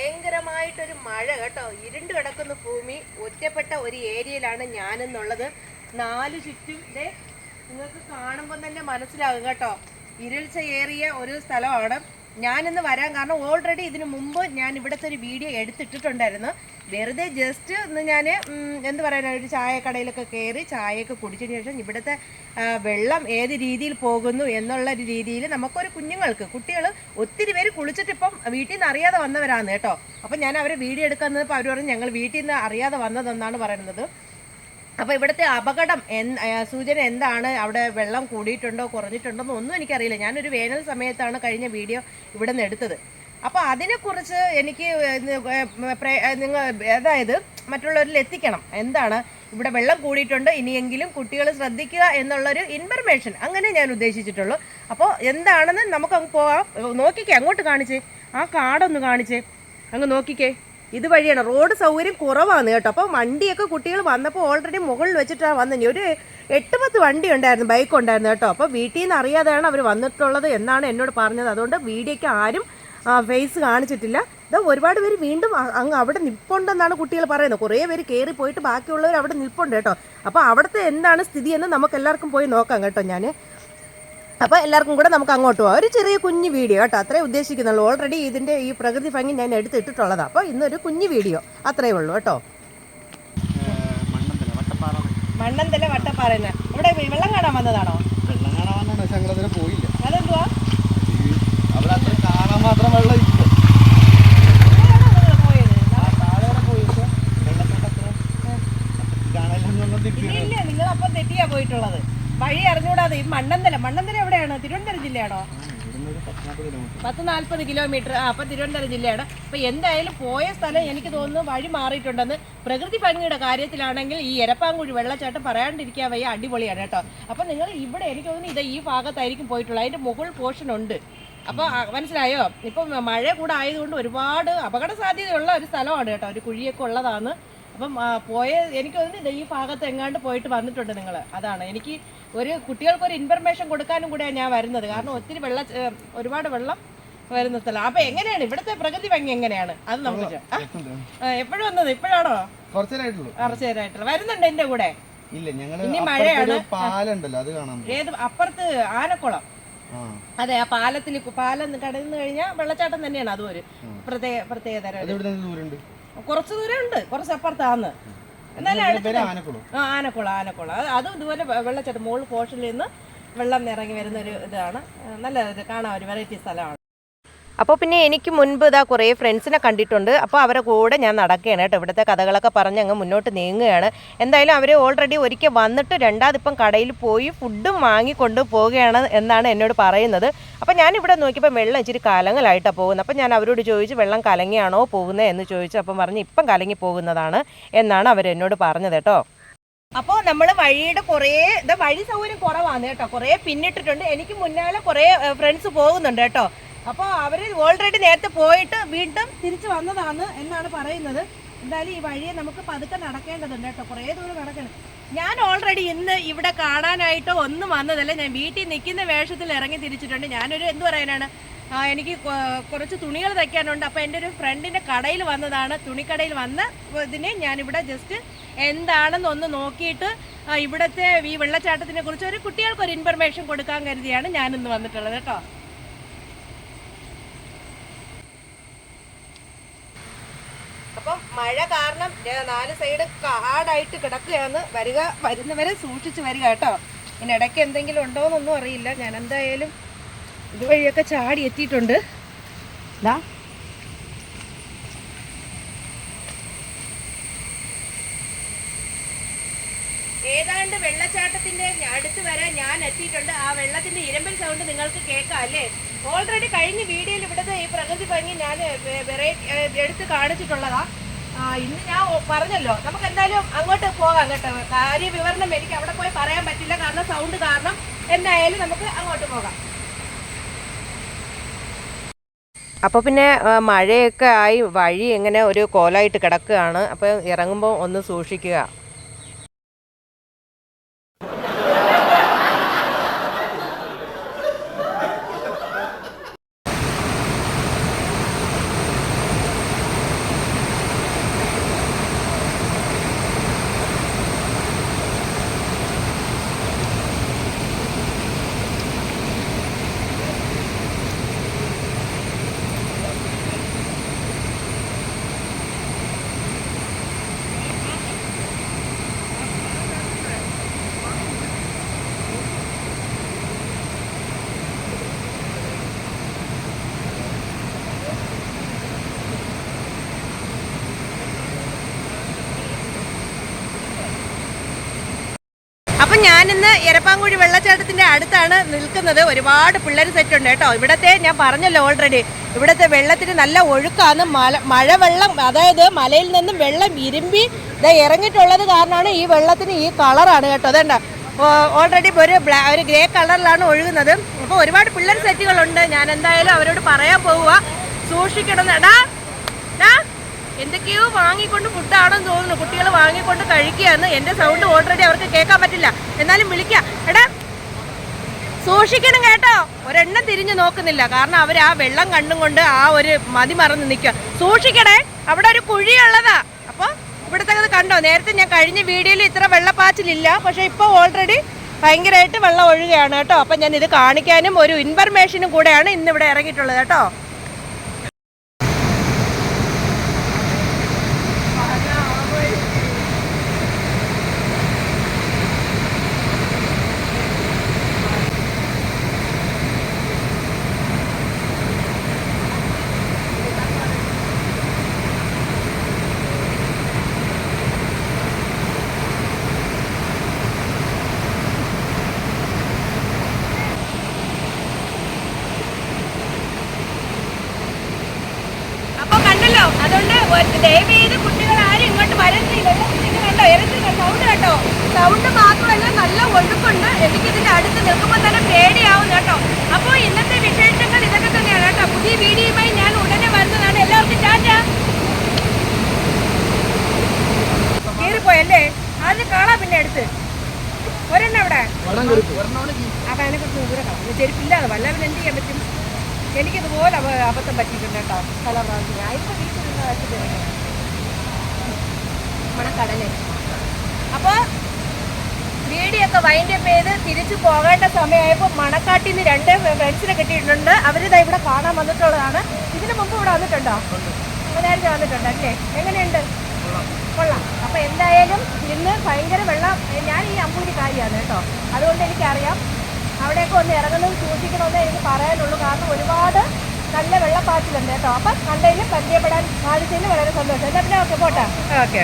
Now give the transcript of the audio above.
ഭയങ്കരമായിട്ടൊരു മഴ കേട്ടോ. ഇരുണ്ട് കിടക്കുന്ന ഭൂമി ഒറ്റപ്പെട്ട ഒരു ഏരിയയിലാണ് ഞാനെന്നുള്ളത്. നാല് ചുറ്റും നിങ്ങൾക്ക് കാണുമ്പോൾ തന്നെ മനസ്സിലാകും കേട്ടോ. ഇരുൾച്ച ഏറിയ ഒരു സ്ഥലമാണ്. ഞാനിന്ന് വരാൻ കാരണം ഓൾറെഡി ഇതിനു മുമ്പ് ഞാൻ ഇവിടുത്തെ ഒരു വീഡിയോ എടുത്തിട്ടിട്ടുണ്ടായിരുന്നു. വെറുതെ ജസ്റ്റ് ഇന്ന് ഞാൻ എന്ത് പറയാനാ ഒരു ചായക്കടയിലൊക്കെ കയറി ചായയൊക്കെ കുടിച്ചതിന് ശേഷം ഇവിടുത്തെ വെള്ളം ഏത് രീതിയിൽ പോകുന്നു എന്നുള്ള ഒരു രീതിയിൽ നമുക്കൊരു കുഞ്ഞുങ്ങൾക്ക് കുട്ടികൾ ഒത്തിരി പേര് കുളിച്ചിട്ട് ഇപ്പം വീട്ടിൽ നിന്ന് അറിയാതെ വന്നവരാണ് കേട്ടോ. അപ്പം ഞാൻ അവരെ വീഡിയോ എടുക്കുന്നത് അവർ പറഞ്ഞു ഞങ്ങൾ വീട്ടിൽ നിന്ന് അറിയാതെ വന്നതെന്നാണ് പറയുന്നത്. അപ്പോൾ ഇവിടുത്തെ അപകടം സൂചന എന്താണ്? അവിടെ വെള്ളം കൂടിയിട്ടുണ്ടോ കുറഞ്ഞിട്ടുണ്ടോ എന്നൊന്നും എനിക്കറിയില്ല. ഞാനൊരു വേനൽ സമയത്താണ് കഴിഞ്ഞ വീഡിയോ ഇവിടെ നിന്ന് എടുത്തത്. അപ്പോൾ അതിനെക്കുറിച്ച് എനിക്ക് നിങ്ങൾ അതായത് മറ്റുള്ളവരിൽ എത്തിക്കണം. എന്താണ്? ഇവിടെ വെള്ളം കൂടിയിട്ടുണ്ട് ഇനിയെങ്കിലും കുട്ടികൾ ശ്രദ്ധിക്കുക എന്നുള്ളൊരു ഇൻഫർമേഷൻ അങ്ങനെ ഞാൻ ഉദ്ദേശിച്ചിട്ടുള്ളൂ. അപ്പോൾ എന്താണെന്ന് നമുക്ക് അങ്ങ് പോവാം. നോക്കിക്കേ അങ്ങോട്ട് കാണിച്ചേ. ആ കാടൊന്ന് കാണിച്ചേ. അങ്ങ് നോക്കിക്കേ. ഇത് വഴിയാണ്. റോഡ് സൗകര്യം കുറവാണ് കേട്ടോ. അപ്പോൾ വണ്ടിയൊക്കെ കുട്ടികൾ വന്നപ്പോൾ ഓൾറെഡി മുകളിൽ വെച്ചിട്ടാണ് വന്നത് ഒരു എട്ട് പത്ത് വണ്ടി ഉണ്ടായിരുന്നു ബൈക്ക് ഉണ്ടായിരുന്നു കേട്ടോ. അപ്പോൾ വീട്ടിൽ നിന്ന് അറിയാതെയാണ് അവർ വന്നിട്ടുള്ളത് എന്നാണ് എന്നോട് പറഞ്ഞത്. അതുകൊണ്ട് വീഡിയോയ്ക്ക് ആരും ഫേസ് കാണിച്ചിട്ടില്ല. ഇത് ഒരുപാട് പേര് വീണ്ടും അങ്ങ് അവിടെ നിൽപ്പുണ്ടെന്നാണ് കുട്ടികൾ പറയുന്നത്. കുറേ പേര് കയറി പോയിട്ട് ബാക്കിയുള്ളവർ അവിടെ നിൽപ്പുണ്ട് കേട്ടോ. അപ്പോൾ അവിടുത്തെ എന്താണ് സ്ഥിതി എന്ന് നമുക്ക് എല്ലാവർക്കും പോയി നോക്കാം കേട്ടോ ഞാൻ അപ്പോൾ എല്ലാവർക്കും കൂടെ നമുക്ക് അങ്ങോട്ട് പോകാം ഒരു ചെറിയ കുഞ്ഞു വീഡിയോ കേട്ടോ. അത്രേ ഉദ്ദേശിക്കുന്നുള്ളൂ. ഓൾറെഡി ഇതിന്റെ ഈ പ്രകൃതി ഭംഗി ഞാൻ എടുത്തിട്ടുള്ളതാണ് അപ്പോൾ ഇന്നൊരു കുഞ്ഞു വീഡിയോ. അത്രേ ഉള്ളൂ കേട്ടോ. മണ്ണന്തല വട്ടപ്പാറ. മണ്ണന്തല വട്ടപ്പാറന്ന ഇവിടെ വെള്ളം കാണാൻ വന്നതാണോ? വെള്ളം കാണാൻ പക്ഷെ ഞങ്ങളതിനെ പോയില്ല. അതെന്തുവാ? അവിടെ അത്ര കാണാൻ മാത്രം വെള്ളം ഇല്ല എവിടെയാണോ നിങ്ങൾ പോയത്? താഴെ വരെ പോയി പക്ഷെ വെള്ളത്തോട്ട് അത്ര കാണാനില്ലെന്നൊന്നും തിരിച്ചു ഇല്ല ഇല്ല നിങ്ങൾ അപ്പം തെറ്റിയാ പോയിട്ടുള്ളത് വഴി അറിഞ്ഞുകൂടാതെ ഈ മണ്ണന്തല മണ്ണന്തല എവിടെയാണ് തിരുവനന്തപുരം ജില്ലയാണോ ഇവിടുന്ന് ഒരു പത്ത് നാൽപ്പത് കിലോമീറ്റർ പത്ത് നാൽപ്പത് കിലോമീറ്റർ ആ അപ്പം തിരുവനന്തപുരം ജില്ലയാണ്. അപ്പം എന്തായാലും പോയ സ്ഥലം എനിക്ക് തോന്നുന്നു വഴി മാറിയിട്ടുണ്ടെന്ന് പ്രകൃതി ഭംഗിയുടെ കാര്യത്തിലാണെങ്കിൽ ഈ എരപ്പാങ്കുഴി വെള്ളച്ചാട്ടം പറയാണ്ടിരിക്കാൻ വയ്യ അടിപൊളിയാണ് കേട്ടോ. അപ്പം നിങ്ങൾ ഇവിടെ എനിക്ക് തോന്നുന്നു ഇത് ഈ ഭാഗത്തായിരിക്കും പോയിട്ടുള്ളത്. അതിന്റെ മുകൾ പോർഷൻ ഉണ്ട്. അപ്പോൾ മനസ്സിലായോ? ഇപ്പം മഴ കൂടെ ആയതുകൊണ്ട് ഒരുപാട് അപകട സാധ്യതയുള്ള ഒരു സ്ഥലമാണ് കേട്ടോ. ഒരു കുഴിയൊക്കെ ഉള്ളതാണ്. അപ്പം പോയ എനിക്ക് തോന്നുന്നു ഈ ഭാഗത്ത് എങ്ങാണ്ട് പോയിട്ട് വന്നിട്ടുണ്ട് നിങ്ങൾ അതാണ്. എനിക്ക് ഒരു കുട്ടികൾക്ക് ഒരു ഇൻഫർമേഷൻ കൊടുക്കാനും കൂടെയാണ് ഞാൻ വരുന്നത്. കാരണം ഒത്തിരി വെള്ള ഒരുപാട് വെള്ളം വരുന്ന സ്ഥലം. അപ്പൊ എങ്ങനെയാണ്? ഇവിടുത്തെ പ്രകൃതി ഭംഗി എങ്ങനെയാണ്? അത് നമുക്ക് എപ്പോഴും വന്നത്? ഇപ്പോഴാണോ? കുറച്ചേരായിട്ടുള്ളൂ. അറച്ചേരായിട്ടുള്ള വരുന്നുണ്ട് എന്റെ കൂടെ? ഇല്ല ഞങ്ങൾ ഇനി മഴയാണ്. പാലുണ്ടല്ലോ അത് കാണാം. ഏത് അപ്പുറത്ത് ആനക്കുളം. അതെ ആ പാലത്തിൽ പാലം കടന്നു കഴിഞ്ഞാൽ വെള്ളച്ചാട്ടം തന്നെയാണ്. അതും ഒരു പ്രത്യേക പ്രത്യേക കുറച്ച് ദൂരം ഉണ്ട് കുറച്ച് അപ്പുറത്താന്ന്. എന്നാലും അടുത്ത് ആ ആനക്കുളം ആനക്കുളം. അത് അതും ഇതുപോലെ വെള്ളച്ചാട്ടം മുകളിൽ പോഷനിൽ നിന്ന് വെള്ളം ഇറങ്ങി വരുന്ന ഒരു ഇതാണ് നല്ല കാണാൻ ഒരു വെറൈറ്റി സ്ഥലമാണ്. അപ്പോൾ പിന്നെ എനിക്ക് മുൻപ് ഇതാ കുറേ ഫ്രണ്ട്സിനെ കണ്ടിട്ടുണ്ട്. അപ്പോൾ അവരെ കൂടെ ഞാൻ നടക്കുകയാണ് കേട്ടോ. ഇവിടുത്തെ കഥകളൊക്കെ പറഞ്ഞ് അങ്ങ് മുന്നോട്ട് നീങ്ങുകയാണ്. എന്തായാലും അവർ ഓൾറെഡി ഒരിക്കൽ വന്നിട്ട് രണ്ടാമതിപ്പം കടയിൽ പോയി ഫുഡും വാങ്ങിക്കൊണ്ട് പോവുകയാണ് എന്നാണ് എന്നോട് പറയുന്നത്. അപ്പോൾ ഞാൻ ഇവിടെ നോക്കിയപ്പോൾ വെള്ളം ഇച്ചിരി കലങ്ങലായിട്ടാണ് പോകുന്നത്. അപ്പോൾ ഞാൻ അവരോട് ചോദിച്ചു വെള്ളം കലങ്ങിയാണോ പോകുന്നത്? എന്ന് ചോദിച്ചു. അപ്പം പറഞ്ഞ് ഇപ്പം കലങ്ങി പോകുന്നതാണ് എന്നാണ് അവർ എന്നോട് പറഞ്ഞത് കേട്ടോ. അപ്പോൾ നമ്മൾ വഴിയുടെ കുറേ ഇത് വഴി സൗകര്യം കുറവാണ് കേട്ടോ. കുറേ പിന്നിട്ടിട്ടുണ്ട്. എനിക്ക് മുന്നാലെ കുറേ ഫ്രണ്ട്സ് പോകുന്നുണ്ട് കേട്ടോ. അപ്പോൾ അവർ ഓൾറെഡി നേരത്തെ പോയിട്ട് വീണ്ടും തിരിച്ചു വന്നതാണ് എന്നാണ് പറയുന്നത്. എന്തായാലും ഈ വഴിയെ നമുക്ക് പതുക്കെ നടക്കേണ്ടതുണ്ട് കേട്ടോ. കുറേ ദൂരം നടക്കണം. ഞാൻ ഓൾറെഡി ഇന്ന് ഇവിടെ കാണാനായിട്ടോ ഒന്നും വന്നതല്ല. ഞാൻ വീട്ടിൽ നിൽക്കുന്ന വേഷത്തിൽ ഇറങ്ങി തിരിച്ചിട്ടുണ്ട്. ഞാനൊരു എന്ത് പറയാനാണ്? എനിക്ക് കുറച്ച് തുണികൾ തയ്ക്കാനുണ്ട്. അപ്പോൾ എന്റെ ഒരു ഫ്രണ്ടിന്റെ കടയിൽ വന്നതാണ്. തുണിക്കടയിൽ വന്ന ഇതിനെ ഞാനിവിടെ ജസ്റ്റ് എന്താണെന്ന് ഒന്ന് നോക്കിയിട്ട് ഇവിടുത്തെ ഈ വെള്ളച്ചാട്ടത്തിനെ കുറിച്ച് ഒരു കുട്ടികൾക്ക് ഒരു ഇൻഫർമേഷൻ കൊടുക്കാൻ കരുതിയാണ് ഞാനിന്ന് വന്നിട്ടുള്ളത് കേട്ടോ അപ്പം മഴ കാരണം നാല് സൈഡ് കാടായിട്ട് കിടക്കുകയാണ്. വരിക വരുന്നവരെ സൂക്ഷിച്ച് വരിക കേട്ടോ. ഇനി ഇടയ്ക്ക് എന്തെങ്കിലും ഉണ്ടോ എന്നൊന്നും അറിയില്ല. ഞാൻ എന്തായാലും ഇതുവഴിയൊക്കെ ചാടി എത്തിയിട്ടുണ്ട്. ദാ. ഏതാണ്ട് വെള്ളച്ചാട്ടത്തിന്റെ അടുത്ത് വരെ ഞാൻ എത്തിയിട്ടുണ്ട്. ആ വെള്ളത്തിന്റെ ഇരമ്പൽ സൗണ്ട് നിങ്ങൾക്ക് കേൾക്കാം അല്ലേ? ഓൾറെഡി കഴിഞ്ഞ വീഡിയോയിൽ ഇവിടുത്തെ ഈ പ്രകൃതി ഭംഗി ഞാൻ എടുത്ത് കാണിച്ചിട്ടുള്ളതാ. ആ, ഇന്ന് ഞാൻ പറഞ്ഞല്ലോ. നമുക്ക് എന്തായാലും അങ്ങോട്ട് പോകാം കേട്ടോ. കാര്യ വിവരണം എനിക്ക് അവിടെ പോയി പറയാൻ പറ്റില്ല. കാരണം സൗണ്ട് കാരണം എന്തായാലും നമുക്ക് അങ്ങോട്ട് പോകാം. അപ്പോൾ പിന്നെ മഴയൊക്കെ ആയി വഴി എങ്ങനെ ഒരു കോലായിട്ട് കിടക്കുകയാണ്. അപ്പോൾ ഇറങ്ങുമ്പോൾ ഒന്ന് സൂക്ഷിക്കുക. ഞാനിന്ന് എരപ്പാങ്കുഴി വെള്ളച്ചാട്ടത്തിന്റെ അടുത്താണ് നിൽക്കുന്നത്. ഒരുപാട് പിള്ളേർ സെറ്റ് ഉണ്ട് കേട്ടോ. ഇവിടുത്തെ ഞാൻ പറഞ്ഞല്ലോ ഓൾറെഡി ഇവിടുത്തെ വെള്ളത്തിന് നല്ല ഒഴുക്കാണ്. മല മഴവെള്ളം അതായത് മലയിൽ നിന്നും വെള്ളം ഇരുമ്പി ഇതാ ഇറങ്ങിയിട്ടുള്ളത് കാരണമാണ് ഈ വെള്ളത്തിന് ഈ കളറാണ് കേട്ടോ. അതേണ്ട ഓൾറെഡി ഒരു ഒരു ഗ്രേ കളറിലാണ് ഒഴുകുന്നത്. അപ്പോൾ ഒരുപാട് പിള്ളേർ സെറ്റുകളുണ്ട് ഞാൻ എന്തായാലും അവരോട് പറയാൻ പോവുക സൂക്ഷിക്കണം. എടാ എന്തൊക്കെയോ വാങ്ങിക്കൊണ്ട് ഫുഡാണെന്ന് തോന്നുന്നു. വാങ്ങിക്കൊണ്ട് കഴിക്കുകയെന്ന് എന്റെ സൗണ്ട് ഓൾറെഡി അവർക്ക് കേൾക്കാൻ പറ്റില്ല. എന്നാലും വിളിക്കാം. എടാ സൂക്ഷിക്കണം കേട്ടോ. ഒരെണ്ണം തിരിഞ്ഞു നോക്കുന്നില്ല. കാരണം അവർ ആ വെള്ളം കണ്ടും കൊണ്ട് ആ ഒരു മതി മറന്ന് നിൽക്കുക. സൂക്ഷിക്കണേ. അവിടെ ഒരു കുഴിയുള്ളതാ. അപ്പോൾ ഇവിടുത്തെ അത് കണ്ടോ? നേരത്തെ ഞാൻ കഴിഞ്ഞ വീഡിയോയിൽ ഇത്ര വെള്ളപ്പാച്ചിലില്ല. പക്ഷേ ഇപ്പോൾ ഓൾറെഡി ഭയങ്കരമായിട്ട് വെള്ളം ഒഴുകയാണ് കേട്ടോ. അപ്പം ഞാൻ ഇത് കാണിക്കാനും ഒരു ഇൻഫർമേഷനും കൂടെയാണ് ഇന്ന് ഇവിടെ ഇറങ്ങിയിട്ടുള്ളത് കേട്ടോ അപ്പൊ കണ്ടല്ലോ അതുകൊണ്ട് ഒരു- ദയവ് ചെയ്ത് കുട്ടികൾ ആരും ഇങ്ങോട്ട് വരുന്നില്ല കണ്ടോ? ഇരട്ടില്ല സൗണ്ട് കേട്ടോ? സൗണ്ട് മാത്രമല്ല നല്ല ഒഴുക്കുണ്ട്. എനിക്ക് ഇതിന്റെ അടുത്ത് നിൽക്കുമ്പോൾ തന്നെ പേടിയാവും കേട്ടോ. അപ്പോൾ ഇന്നത്തെ വിശേഷങ്ങൾ ഇതൊക്കെ തന്നെയാണ് കേട്ടോ. പുതിയ വീഡിയോയുമായി ഞാൻ ഉടനെ വരുന്നതാണ്. എല്ലാവർക്കും ടാറ്റ. കീറിപ്പോയല്ലേ? ആദ്യം കാണാം പിന്നെ അടുത്ത് ഒരെണ്ണം അവിടെ. അപ്പൊ അതിനെ കുറിച്ച് ദൂരെ കാണാം. ചെരുപ്പില്ലാതെ വല്ല പിന്നെ എന്ത് ചെയ്യാൻ പറ്റും? എനിക്കിതുപോലെ അബ- അബദ്ധം പറ്റിയിട്ടുണ്ട് കേട്ടോ. പല പ്രാവശ്യം ഞാൻ ഇപ്പൊ വീട്ടിൽ നിന്ന് വെച്ചിട്ട് നമ്മുടെ കടൽ. അപ്പോൾ വീഡിയോ വൈൻഡ് അപ്പ് ചെയ്ത് തിരിച്ചു പോകേണ്ട സമയമായപ്പോൾ മണക്കാട്ടിൽ നിന്ന് രണ്ട് ഫ്രണ്ട്സിനെ കിട്ടിയിട്ടുണ്ട്. അവരിതാ ഇവിടെ കാണാൻ വന്നിട്ടുള്ളതാണ്. ഇതിനു മുമ്പ് ഇവിടെ വന്നിട്ടുണ്ടോ? നേരത്തെ വന്നിട്ടുണ്ട് അല്ലേ? എങ്ങനെയുണ്ട്? കൊള്ളാം. അപ്പോൾ എന്തായാലും ഇന്ന് ഭയങ്കര വെള്ളം. ഞാൻ ഈ അമ്പൂരി കാര്യമാണ് കേട്ടോ. അതുകൊണ്ട് എനിക്കറിയാം. അവിടെയൊക്കെ ഒന്ന് ഇറങ്ങുന്നത് സൂക്ഷിക്കണമെന്നേ എനിക്ക് പറയാനുള്ളൂ. കാരണം ഒരുപാട് നല്ല വെള്ളപ്പാച്ചിലുണ്ട് കേട്ടോ. അപ്പം കണ്ടതിന് പരിചയപ്പെടാൻ സാധിച്ചതിന് വളരെ സന്തോഷം. എന്നാൽ പിന്നെ ഓക്കെ പോട്ടെ. ഓക്കെ.